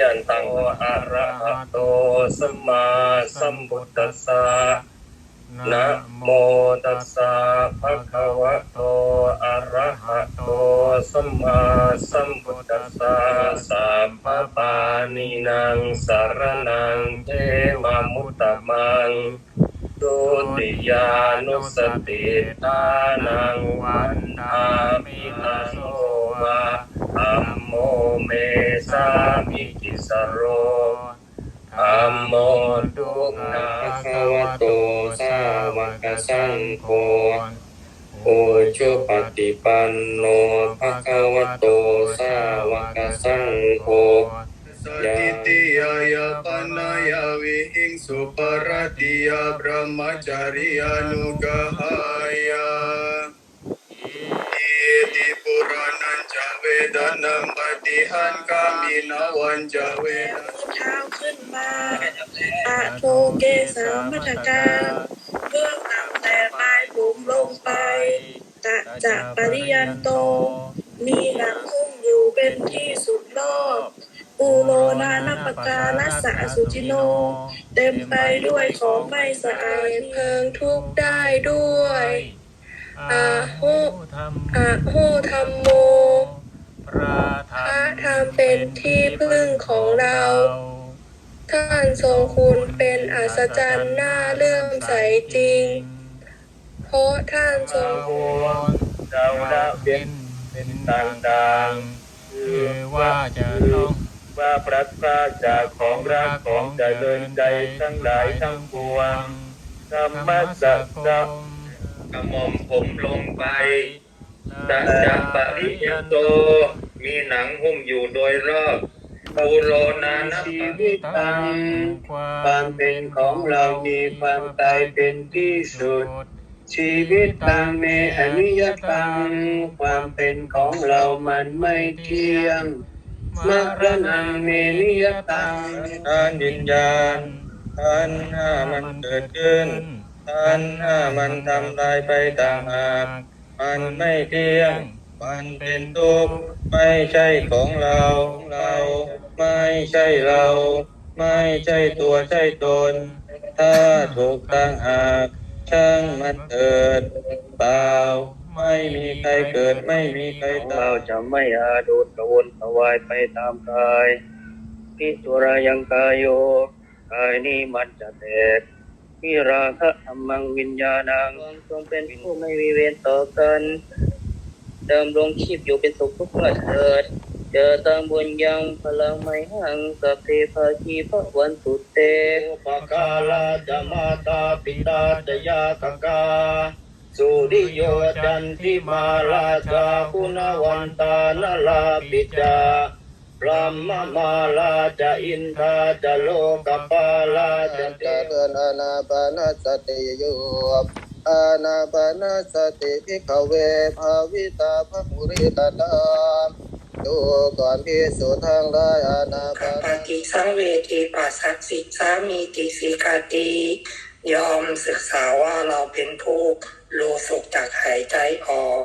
ยันตังอะระหะโตสัมมาสัมพุทธัสสะนะโมตัสสะภะคะวะโตอะระหะโตสัมมาสัมพุทธัสสะสัพพะปานินางสารนังเทวมุตตมังตุติยานุสติทานังวันทามิตาโสวะ สโรอัมโมดุนาภควโตสาวกสังโฆโอชุปฏิปันโนภควโตสาวกสังโฆสัตติยายาปนายาวิหิงสุปรติยาบรมจาริยานุกหายา ดานังปฏิหันกามินาวันจเวดาเท้าขึ้นมาอะโทเกสามัทกาเบื้องต่ำแต่ปลายผมลงไปตะจะปริยันโต มีหนังหุ้มอยู่เป็นที่สุดรอบปูโรนานัปการัสสะสุจิโน เต็มไปด้วยของไม่สะอาดเพลิงทุกข์ได้ด้วยอาโหอาโหธรรมโมพ ระพระธรรมเป็นที่พึ่งของเรา ท่านทรงคุณเป็นอัศจรรย์น่าเลื่อมใสจริง เพราะท่านทรงโอนเราละเว้นเป็นต่างๆคือว่าจะต้องว่าพลัดพรากจากของรักของเจริญใจทั้งหลายทั้งปวงธรรมะสักกะกระหม่อมผมลงไป สัจจะปริยโต มีหนังหุ้มอยู่โดยรอบปูโรนานชีวิตตัง ความเป็นของเรามีความตายเป็นที่สุด ชีวิตตังเมอนิยตัง ความเป็นของเรามันไม่เที่ยงมรณะเมนิยตังทานวิญญาณทานห้ามันเกิดขึ้นทานห้ามันทำลายไปต่างหาก มันไม่เที่ยง มันเป็นทุกข์ไม่ใช่ของเราเรา ไม่ใช่เรา ไม่ใช่ตัวใช่ตน ถ้าถูกตั้งหากช่างมันเกิดเปล่าไม่มีใครเกิดไม่มีใครตายเราจะไม่อาดูกระวนกระวายไปตามกายพิสุรายังกายโยกายนี้มันจะแตก พิราคะธรรมังวิญญาณังจงเป็นผู้ไม่มีเวรต่อกันเดิมลงชีพอยู่เป็นสุขทุกเมื่อเถิดเจอตามบุญยังพลังไม่หังสัพเทพาคีพระวันตุเตอุปกาลาจะมาตาปิตาจะยากกาสุริโยจันทิมาราชาคุณวันตานลาปิจา พรหมมาลาจะอินทาจะโลกปาลาจะเตนานาปานาสติอยู่อานาปานาสติพิกเวภาวิตาภมุริตตามดูก่อนพิสูทางได้อานาปาปนาฏิสังเวทีปัสสักสิสามีติสิกาตียอมศึกษาว่าเราเป็นผู้รู้สุขจากหายใจออก